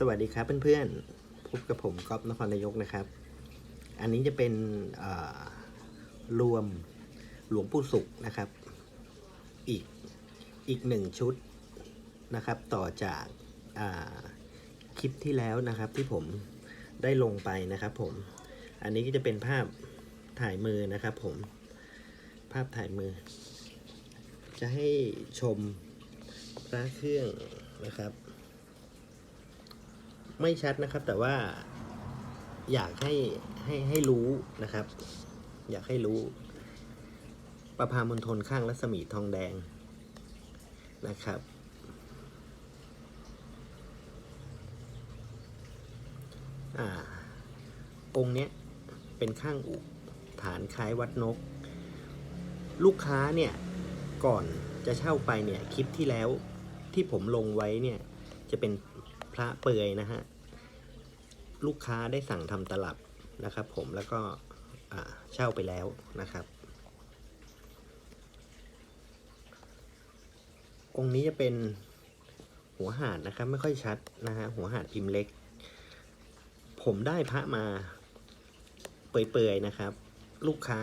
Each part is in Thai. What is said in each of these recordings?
สวัสดีครับเพื่อนๆ พบกับผมก๊อฟนครนายกนะครับ อันนี้จะเป็นรวมหลวงปู่สุขนะครับ อีกอีกหนึ่งชุดนะครับ ต่อจากาคลิปที่แล้วนะครับที่ผมได้ลงไปนะครับผม อันนี้ก็จะเป็นภาพถ่ายมือนะครับผม ภาพถ่ายมือ จะให้ชมพระเครื่องนะครับ ไม่ชัดนะครับ แต่ว่าอยากให้ให้ให้รู้นะครับ อยากให้รู้ ประพามณฑลข้างรัศมีทองแดงนะครับ อ่า องค์เนี้ยเป็นข้างอุฐานคล้ายวัดนก ลูกค้าเนี่ยก่อนจะเช่าไปเนี่ยคลิปที่แล้วที่ผมลงไว้เนี่ยจะเป็น พระเปลือยนะฮะ ลูกค้าได้สั่งทำตลับนะครับผมแล้วก็เช่าไปแล้วนะครับ องค์นี้จะเป็นหัวหาดนะครับ ไม่ค่อยชัดนะฮะหัวหาดพิมพ์เล็ก ผมได้พระมาเปื่อยๆนะครับ ลูกค้า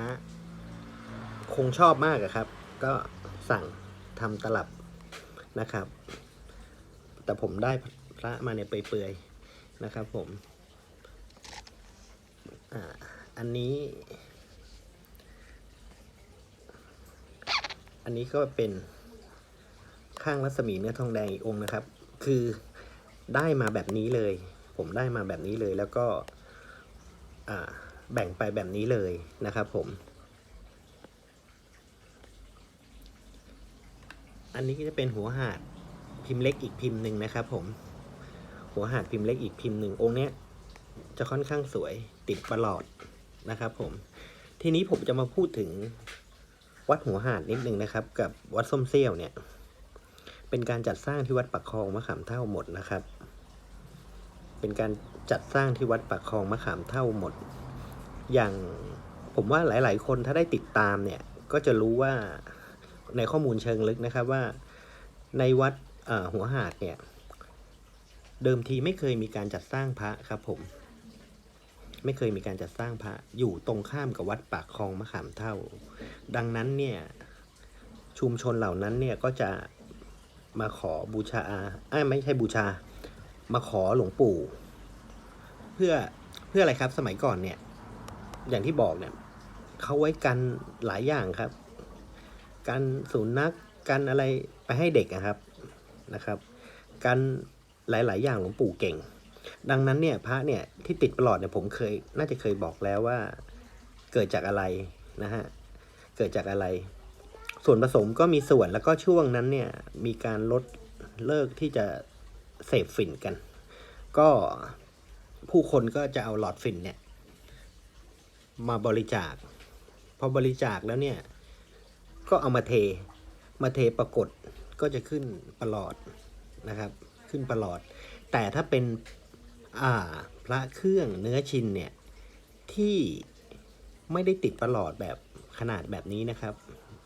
คงชอบมากอะครับ ก็สั่งทำตลับนะครับ แต่ผมได้ ระมาเนี่ยเปื่อยๆนะครับผมอ่าอันนี้ อันนี้ก็เป็นข้างรัศมีเนื้อทองแดงอีกองค์นะครับ คือได้มาแบบนี้เลย ผมได้มาแบบนี้เลยแล้วก็แบ่งไปแบบนี้เลยนะครับผม อันนี้ก็จะเป็นหัวหาดพิมพ์เล็กอีกพิมพ์หนึ่งนะครับผม หัวหาดพิมพ์เล็กอีกพิมพ์หนึ่งองค์เนี้ยจะค่อนข้างสวยติดประหลอดนะครับ ผม ทีนี้ผมจะมาพูดถึงวัดหัวหาดนิดนึงนะครับ กับวัดส้มเซี่ยวเนี่ย เป็นการจัดสร้างที่วัดปักคลองมะขามเท่าหมดนะครับ เป็นการจัดสร้างที่วัดปักคลองมะขามเท่าหมด อย่างผมว่าหลาย ๆ คนถ้าได้ติดตามเนี่ย ก็จะรู้ว่าในข้อมูลเชิงลึกนะครับว่าในวัดหัวหาดเนี่ย เดิมทีไม่เคยมีการจัดสร้างพระครับผม ไม่เคยมีการจัดสร้างพระอยู่ตรงข้ามกับวัดปากคลองมะขามเท่า ดังนั้นเนี่ยชุมชนเหล่านั้นเนี่ยก็จะมาขอบูชาอ้าไม่ใช่บูชา มาขอหลวงปู่ เพื่อเพื่ออะไรครับสมัยก่อนเนี่ย อย่างที่บอกเนี่ยเขาไว้กันหลายอย่างครับ กันสุนัขกันอะไรไปให้เด็กอะครับนะครับ กัน หลาย ๆ อย่างหลวงปู่เก่ง ดังนั้นเนี่ยพระเนี่ยที่ติดประหลอดเนี่ยผมเคย น่าจะเคยบอกแล้วว่าเกิดจากอะไรนะฮะเกิดจากอะไร ส่วนผสมก็มีส่วนแล้วก็ช่วงนั้นเนี่ยมีการลดเลิกที่จะเสพฝิ่นกัน ก็ผู้คนก็จะเอาหลอดฝิ่นเนี่ยมาบริจาค พอบริจาคแล้วเนี่ย ก็เอามาเท มาเทปรากฏก็จะขึ้นประหลอดนะครับ ขึ้นประหลอด แต่ถ้าเป็นอ่าพระเครื่องเนื้อชินเนี่ยที่ไม่ได้ติดประหลอดแบบขนาดแบบนี้นะครับ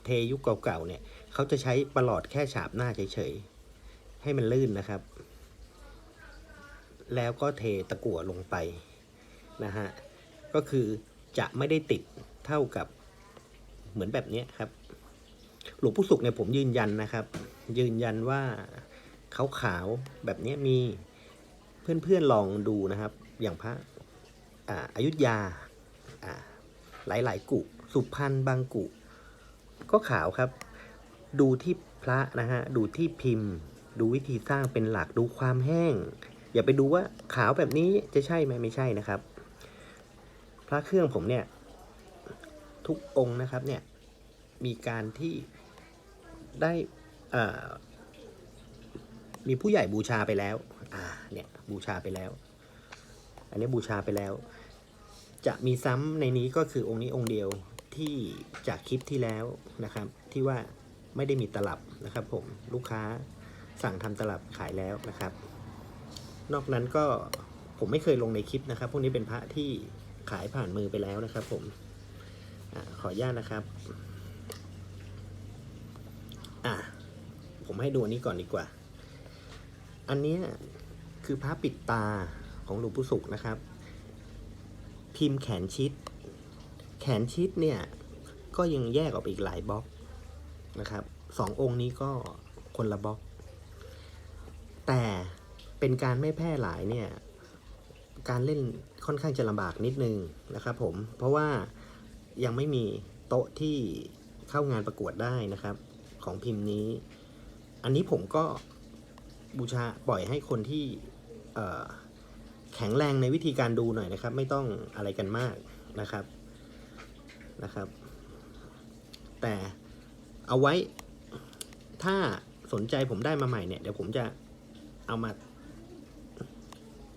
เทยุคเก่าๆเนี่ยเขาจะใช้ประหลอดแค่ฉาบหน้าเฉยๆให้มันลื่นนะครับ แล้วก็เทตะกั่วลงไปนะฮะก็คือจะไม่ได้ติดเท่ากับเหมือนแบบนี้ครับ หลวงปู่สุขเนี่ยผมยืนยันนะครับ ยืนยันว่า ขาวขาวๆแบบนี้มีเพื่อนๆลองดูนะครับ อย่างพระอาอายุทยาอ่าหลายๆ กุสุพรรณบางกุ ก็ขาวครับ ดูที่พระนะฮะดูที่พิมพ์ ดูวิธีสร้างเป็นหลักดูความแห้ง อย่าไปดูว่าขาวแบบนี้จะใช่ไหมไม่ใช่นะครับ พระเครื่องผมเนี่ย ทุกองค์นะครับเนี่ยมีการที่ได้อ่า มีผู้ใหญ่บูชาไปแล้ว อ่า เนี่ยบูชาไปแล้ว อันนี้บูชาไปแล้ว จะมีซ้ำในนี้ก็คือองค์นี้องค์เดียวที่จากคลิปที่แล้วนะครับ ที่ว่าไม่ได้มีตลับนะครับ ผมลูกค้าสั่งทำตลับขายแล้วนะครับ นอกนั้นก็ผมไม่เคยลงในคลิปนะครับ พวกนี้เป็นพระที่ขายผ่านมือไปแล้วนะครับ ผมอขออนุญาตนะครับ อะผมให้ดูอันนี้ก่อนดีกว่า อันนี้คือพระปิดตาของหลวงปู่สุขนะครับ พิมพ์แขนชิด แขนชิดเนี่ย ก็ยังแยกออกไปอีกหลายบล็อกนะครับสององค์นี้ก็คนละบล็อก แต่เป็นการไม่แพร่หลายเนี่ย การเล่นค่อนข้างจะลำบากนิดนึงนะครับผม เพราะว่ายังไม่มีโต๊ะที่เข้างานประกวดได้นะครับ ของพิมพ์นี้ อันนี้ผมก็ บูชาปล่อยให้คนที่แข็งแรงในวิธีการดูหน่อยนะครับ ไม่ต้องอะไรกันมากนะครับนะครับ แต่เอาไว้ถ้าสนใจผมได้มาใหม่เนี่ยเดี๋ยวผมจะเอามา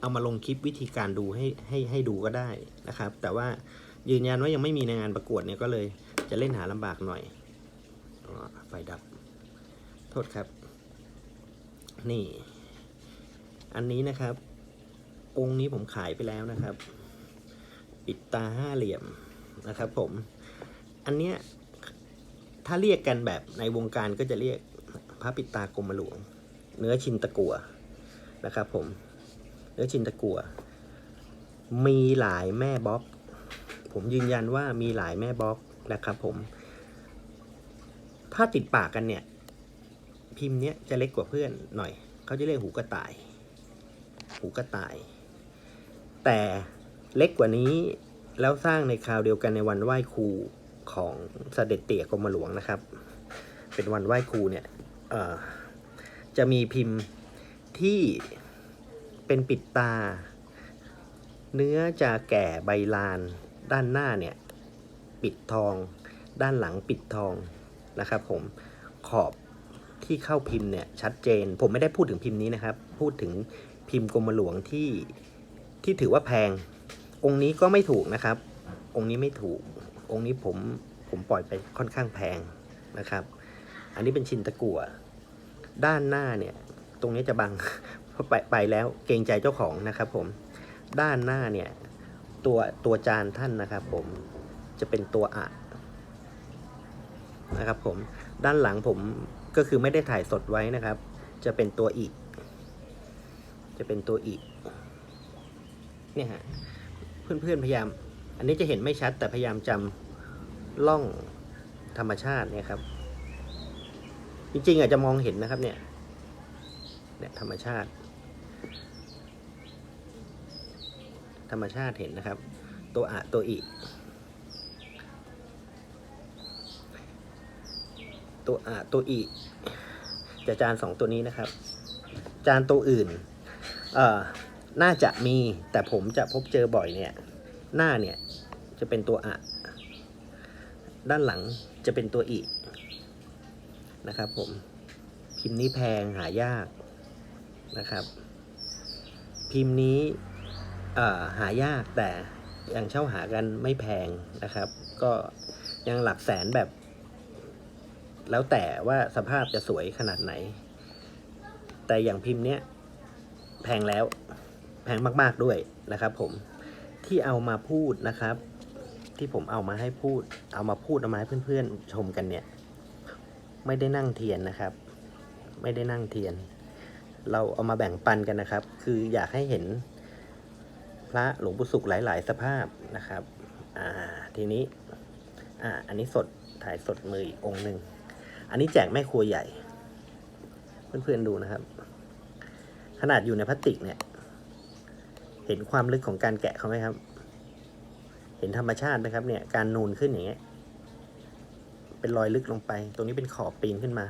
เอามาลงคลิปวิธีการดูให้ให้ให้ดูก็ได้นะครับ แต่ว่ายืนยันว่ายังไม่มีในงานประกวดเนี่ยก็เลยจะเล่นหาลำบากหน่อยอไฟดับ โทษครับ นี่ อันนี้นะครับ องค์นี้ผมขายไปแล้วนะครับ ปิดตาห้าเหลี่ยมนะครับ ผม อันเนี้ยถ้าเรียกกันแบบในวงการก็จะเรียกพระปิดตากรมหลวง เนื้อชินตะกัวนะครับ ผม เนื้อชินตะกัว มีหลายแม่บ๊อบ ผมยืนยันว่ามีหลายแม่บ๊อบนะครับ ผม ถ้าติดปากกันเนี่ย พิมพ์เนี้ยจะเล็กกว่าเพื่อนหน่อย เขาจะเรียกหูกระต่าย หูกระต่าย แต่เล็กกว่านี้แล้วสร้างในคราวเดียวกันในวันไหว้ครูของเสด็จเตี่ยกรมหลวงนะครับ เป็นวันไหว้ครูเนี่ยจะมีพิมพ์ที่เป็นปิดตา เนื้อจะแก่ใบลาน ด้านหน้าเนี่ย ปิดทอง ด้านหลังปิดทองนะครับผมขอบ ที่เข้าพิมพ์เนี่ยชัดเจน ผมไม่ได้พูดถึงพิมพ์นี้นะครับ พูดถึงพิมพ์กรมหลวงที่ที่ถือว่าแพง องค์นี้ก็ไม่ถูกนะครับ องค์นี้ไม่ถูก องค์นี้ผมผมปล่อยไปค่อนข้างแพงนะครับ อันนี้เป็นชินตะกัวด้านหน้าเนี่ย ตรงนี้จะบังพราะไปไปแล้วเกรงใจเจ้าของนะครับ ผมด้านหน้าเนี่ย ตัวตัวจานท่านนะครับ ผมจะเป็นตัวอะนะครับ ผมด้านหลังผม ก็คือไม่ได้ถ่ายสดไว้นะครับ จะเป็นตัวอีก จะเป็นตัวอีก เนี่ยฮะ เพื่อนๆพยายาม อันนี้จะเห็นไม่ชัดแต่พยายามจำล่องธรรมชาติเนี่ยครับ จริงๆอาจจะมองเห็นนะครับเนี่ย เนี่ยธรรมชาติ ธรรมชาติเห็นนะครับ ตัวอะตัวอี ตัวอะตัวอีจะจานสองตัวนี้นะครับ จานตัวอื่นเอ่อน่าจะมีแต่ผมจะพบเจอบ่อยเนี่ยหน้าเนี่ยจะเป็นตัวอะด้านหลังจะเป็นตัวอีนะครับผมพิมพ์นี้แพงหายากนะครับ พิมพ์นี้เอ่อหายากแต่ยังเช่าหากันไม่แพงนะครับ ก็ยังหลักแสนแบบ แล้วแต่ว่าสภาพจะสวยขนาดไหน แต่อย่างพิมพ์เนี้ยแพงแล้ว แพงมากๆด้วยนะครับผมที่เอามาพูดนะครับ ที่ผมเอามาให้พูด เอามาพูดเอามาให้เพื่อนๆชมกันเนี่ย ไม่ได้นั่งเทียนนะครับ ไม่ได้นั่งเทียน เราเอามาแบ่งปันกันนะครับ คืออยากให้เห็นพระหลวงปู่สุขหลาย ๆ สภาพนะครับ อ่า ทีนี้ อ่า อันนี้สด ถ่ายสดมืออีกองค์หนึ่ง อันนี้แจกแม่ครัวใหญ่ เพื่อนๆดูนะครับ ขนาดอยู่ในพลาสติกเนี่ย เห็นความลึกของการแกะเขาไหมครับ เห็นธรรมชาตินะครับ เนี่ย การนูนขึ้นอย่างเงี้ย เป็นรอยลึกลงไป ตรงนี้เป็นขอบปีนขึ้นมา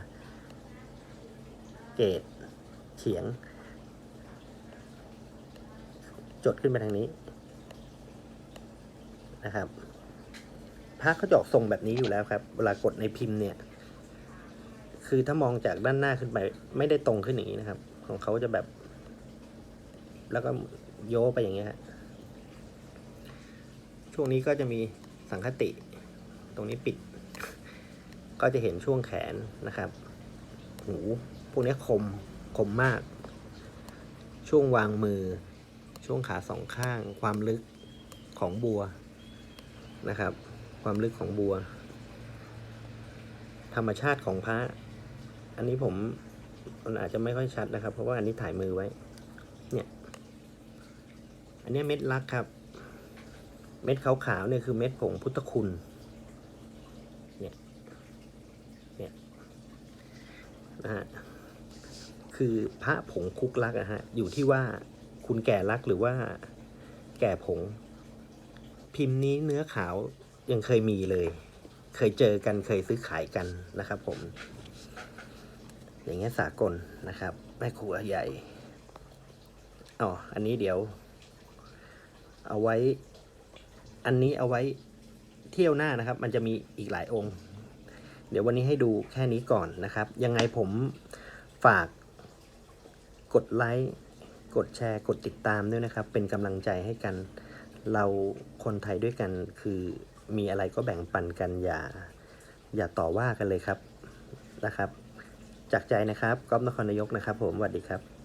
เกตเฉียง จดขึ้นไปทางนี้นะครับพระเขาจะออกทรงแบบนี้อยู่แล้วครับ เวลากดในพิมพ์เนี่ย คือถ้ามองจากด้านหน้าขึ้นไป ไม่ได้ตรงขึ้นอย่างนี้นะครับ ของเขาจะแบบ แล้วก็โยไปอย่างเงี้ยช่วงนี้ก็จะมีสังคติ ตรงนี้ปิด ก็จะเห็นช่วงแขนนะครับ หูพวกนี้คมคมมาก ช่วงวางมือ ช่วงขาสองข้าง ความลึกของบัวนะครับ ความลึกของบัว ธรรมชาติของพระ อันนี้ผมมันอาจจะไม่ค่อยชัดนะครับ เพราะว่าอันนี้ถ่ายมือไว้ เนี่ย อันนี้เม็ดลักครับ เม็ดขาวๆเนี่ยคือเม็ดผงพุทธคุณ เนี่ย เนี่ยนะฮะ คือพระผงคุกลักอะฮะ อยู่ที่ว่าคุณแก่ลักหรือว่าแก่ผง พิมพ์นี้เนื้อขาวยังเคยมีเลย เคยเจอกันเคยซื้อขายกันนะครับผม อย่างเงี้ยสากลนะครับแม่ครัวใหญ่อ๋ออันนี้เดี๋ยว เอาไว้ อันนี้เอาไว้เที่ยวหน้านะครับ มันจะมีอีกหลายองค์ เดี๋ยววันนี้ให้ดูแค่นี้ก่อนนะครับ ยังไงผมฝากกดไลค์กดแชร์กดติดตามด้วยนะครับ เป็นกำลังใจให้กันเราคนไทยด้วยกันคือมีอะไรก็แบ่งปันกันอย่า อย่าต่อว่ากันเลยครับนะครับ จากใจนะครับก๊อฟนครนายกนะครับ ผมสวัสดีครับ